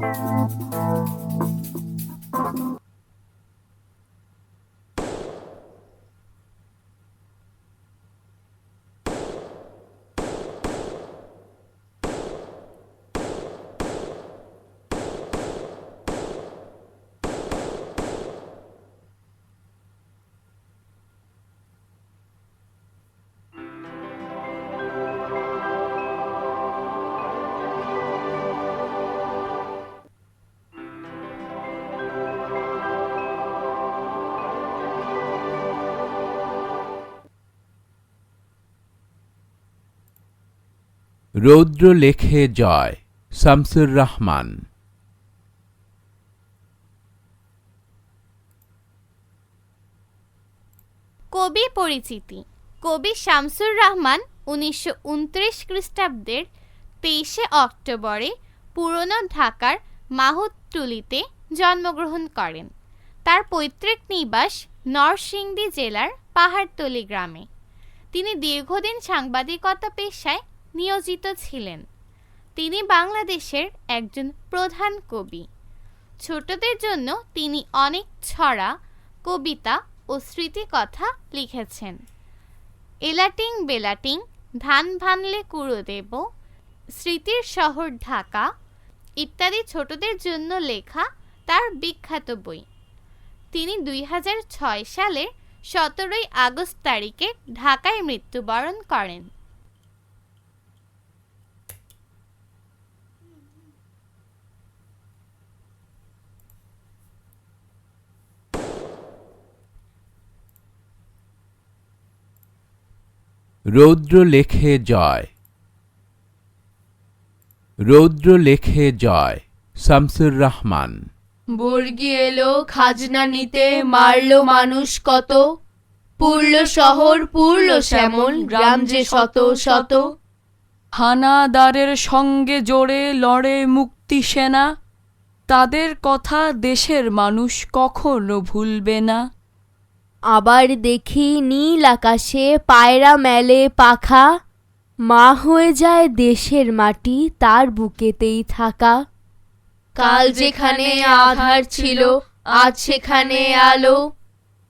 うん。রৌদ্র লেখে জয়, শামসুর রহমান। কবি পরিচিতি, কবি শামসুর রহমান উনিশশো উনত্রিশ খ্রিস্টাব্দের তেইশে অক্টোবরে পুরনো ঢাকার মাহুতটুলিতে জন্মগ্রহণ করেন। তার পৈতৃক নিবাস নরসিংদী জেলার পাহাড়তলি গ্রামে। তিনি দীর্ঘদিন সাংবাদিকতা পেশায় নিয়োজিত ছিলেন। তিনি বাংলাদেশের একজন প্রধান কবি। ছোটদের জন্য তিনি অনেক ছড়া, কবিতা ও স্মৃতিকথা লিখেছেন। এলাটিং বেলাটিং, ধান ভানলে কুড়ো দেব, স্মৃতির শহর ঢাকা ইত্যাদি ছোটদের জন্য লেখা তার বিখ্যাত বই। তিনি দুই সালে সতেরোই আগস্ট তারিখে ঢাকায় মৃত্যুবরণ করেন। রৌদ্র লেখে জয়। রৌদ্র লেখে জয় শামসুর রহমান। বর্গি এলো খাজনা নিতে মারলো মানুষ কত? পুরল শহর পুরল শ্যামল গ্রাম যে শত শত। হানাদারের সঙ্গে জোড়ে লড়ে মুক্তি সেনা তাদের কথা দেশের মানুষ কখনো ভুলবে না। আবার দেখি নীল আকাশে পায়রা মেলে পাখা। মা হয়ে যায় দেশের মাটি, তার বুকেতেই থাকা। কাল যেখানে আধার ছিল, আজ সেখানে আলো।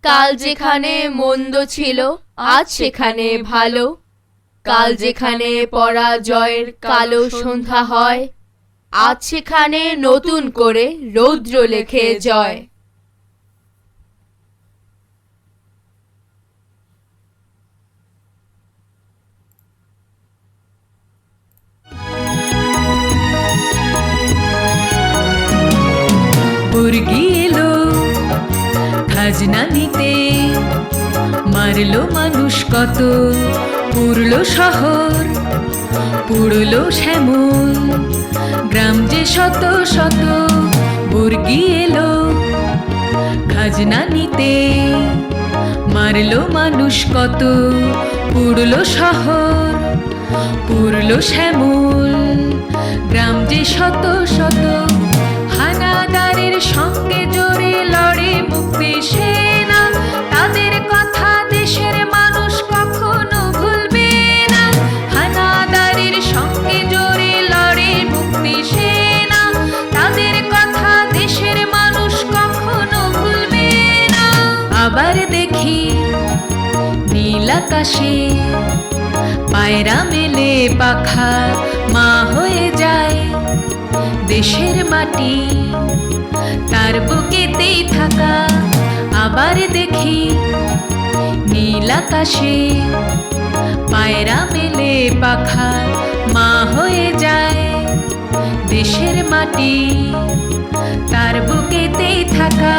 কাল যেখানে মন্দ ছিল, আজ সেখানে ভালো। কাল যেখানে পরাজয়ের কালো সন্ধ্যা হয়, আজ সেখানে নতুন করে রৌদ্র লেখে জয়। খাজনা নিতে মারলো মানুষ কত, পুরলো শহর, পুরলো শ্যামল। গ্রাম যে শত শত মুরগি এলো খাজনা নিতে মারলো মানুষ কত, পুরলো শহর, পুরলো শ্যামল। গ্রাম যে শত শত আকাশে। পায়রা মেলে পাখা মা হয়ে যায়। দেশের মাটি তার বুকেতেই থাকা। আবার দেখি নীল আকাশে পায়রা মেলে পাখা মা হয়ে যায়। দেশের মাটি তার বুকেতেই থাকা।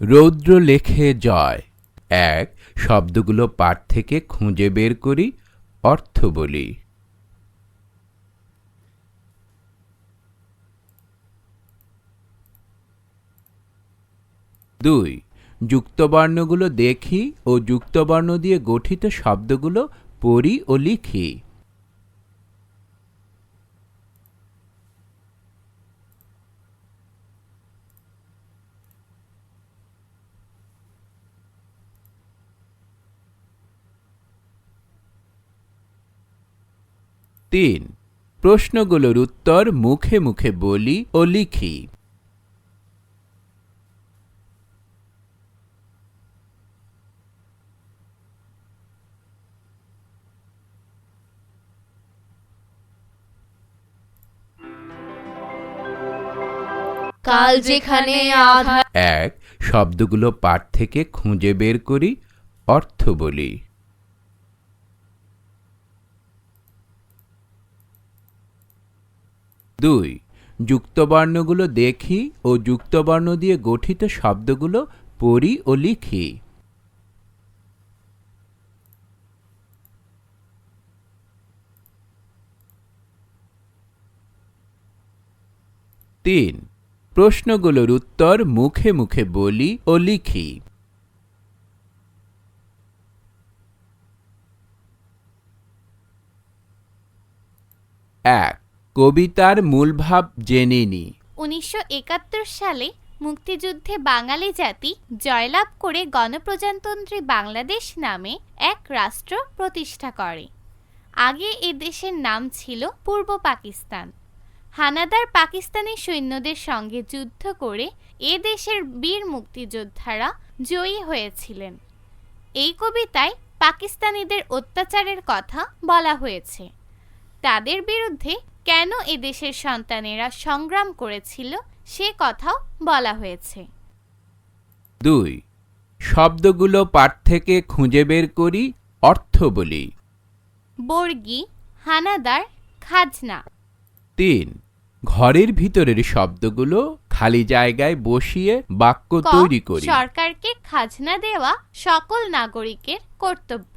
রৌদ্র লেখে জয়। এক, শব্দগুলো পাঠ থেকে খুঁজে বের করি, অর্থ বলি। দুই, যুক্তবর্ণগুলো দেখি ও যুক্তবর্ণ দিয়ে গঠিত শব্দগুলো পড়ি ও লিখি। তিন। প্রশ্নগুলোর উত্তর মুখে মুখে বলি ও লিখি। কাল যেখানে আধার এক শব্দগুলো পাঠ থেকে খুঁজে বের করি অর্থ বলি। দুই, যুক্তবর্ণগুলো দেখি ও যুক্তবর্ণ দিয়ে গঠিত শব্দগুলো পড়ি ও লিখি। তিন, প্রশ্নগুলোর উত্তর মুখে মুখে বলি ও লিখি। এক কবিতার মূল ভাব জেনে নি। উনিশশো একাত্তর সালে মুক্তিযুদ্ধে বাঙালি জাতি জয়লাভ করে গণপ্রজাতন্ত্রী বাংলাদেশ নামে এক রাষ্ট্র প্রতিষ্ঠা করে। আগে এ দেশের নাম ছিল পূর্ব পাকিস্তান। হানাদার পাকিস্তানি সৈন্যদের সঙ্গে যুদ্ধ করে এ দেশের বীর মুক্তিযোদ্ধারা জয়ী হয়েছিলেন। এই কবিতায় পাকিস্তানিদের অত্যাচারের কথা বলা হয়েছে। তাদের বিরুদ্ধে কেন এদেশের সন্তানেরা সংগ্রাম করেছিল? সে কথাও বলা হয়েছে। দুই শব্দগুলো পাঠ থেকে খুঁজে বের করি অর্থ বলি। বর্গি হানাদার খাজনা। তিন ঘরের ভিতরের শব্দগুলো খালি জায়গায় বসিয়ে বাক্য ক তৈরি করি। সরকারকে খাজনা দেওয়া সকল নাগরিকের কর্তব্য।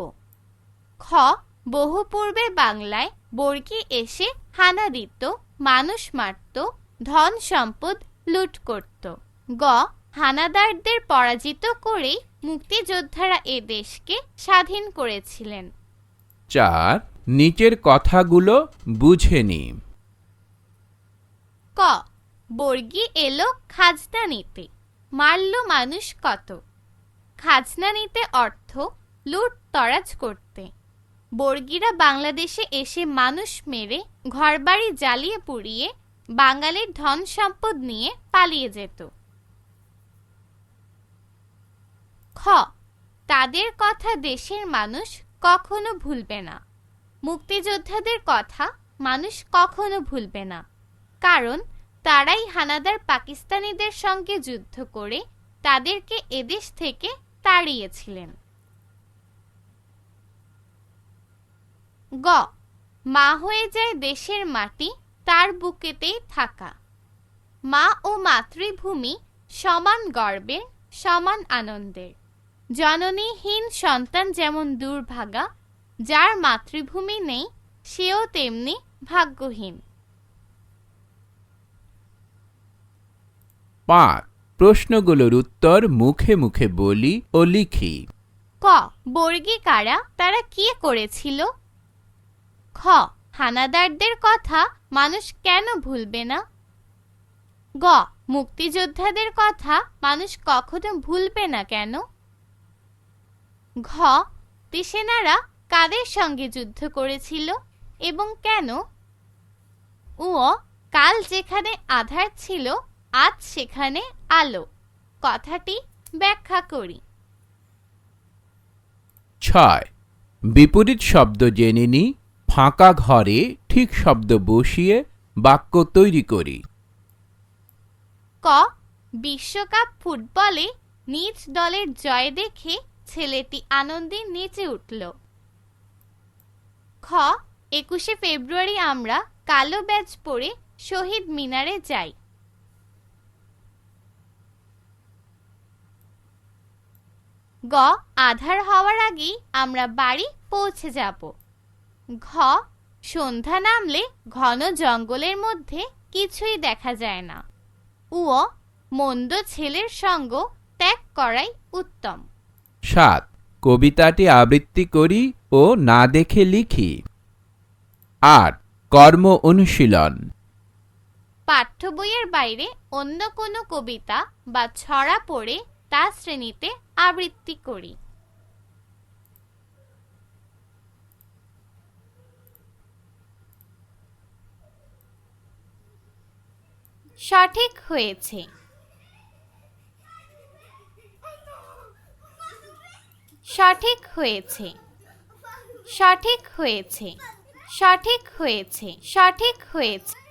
খ বহু পূর্বে বাংলায় বর্গি এসে হানা দিত মানুষ মারত ধন সম্পদ লুট করত। গ হানাদারদের পরাজিত করেই মুক্তিযোদ্ধারা এ দেশকে স্বাধীন করেছিলেন। চার নিচের কথাগুলো বুঝে নি। ক বর্গি এলো খাজনা নিতে মারল মানুষ কত। খাজনা নিতে অর্থ লুট তরাজ করতে। বর্গিরা বাংলাদেশে এসে মানুষ মেরে, ঘরবাড়ি জ্বালিয়ে পুড়িয়ে, বাঙালির ধন সম্পদ নিয়ে পালিয়ে যেত। খ, তাদের কথা দেশের মানুষ কখনো ভুলবে না। মুক্তিযোদ্ধাদের কথা মানুষ কখনো ভুলবে না। কারণ, তারাই হানাদার পাকিস্তানিদের সঙ্গে যুদ্ধ করে তাদেরকে এদেশ থেকে তাড়িয়েছিলেন। গ। মা হয়ে যায় দেশের মাটি তার বুকেতেই থাকা। মা ও মাতৃভূমি সমান গর্বের সমান আনন্দের। জননীহীন সন্তান যেমন দুর্ভাগা যার মাতৃভূমি নেই সেও তেমনি ভাগ্যহীন। পাঁচ। প্রশ্নগুলোর উত্তর মুখে মুখে বলি ও লিখি। ক। বর্গী কারা তারা কি করেছিল? খ, হানাদারদের কথা মানুষ কেন ভুলবে না? গ, মুক্তিযোদ্ধাদের কথা মানুষ কখনো ভুলবে না কেন? ঘ সেনারা কাদের সঙ্গে যুদ্ধ করেছিল এবং কেন? উ, কাল যেখানে আধার ছিল, আজ সেখানে আলো। কথাটি ব্যাখ্যা করি। ছয়, বিপরীত শব্দ জেনে নি। ফাঁকা ঘরে ঠিক শব্দ বসিয়ে বাক্য তৈরি করি। ক, বিশ্বকাপ ফুটবলে নিজ দলের জয় দেখে ছেলেটি আনন্দে নেচে উঠল। খ, একুশে ফেব্রুয়ারি আমরা কালো ব্যাজ পরে শহীদ মিনারে যাই। গ, আধার হওয়ার আগেই আমরা বাড়ি পৌঁছে যাব। ঘ সন্ধ্যা নামলে ঘন জঙ্গলের মধ্যে কিছুই দেখা যায় না। উ মন্দ ছেলের সঙ্গ ত্যাগ করাই উত্তম। সাত কবিতাটি আবৃত্তি করি ও না দেখে লিখি। আট কর্ম অনুশীলন। পাঠ্য বইয়ের বাইরে অন্য কোনো কবিতা বা ছড়া পড়ে তা শ্রেণীতে আবৃত্তি করি। সঠিক হয়েছে। সঠিক হয়েছে। সঠিক হয়েছে। সঠিক হয়েছে। সঠিক হয়েছে।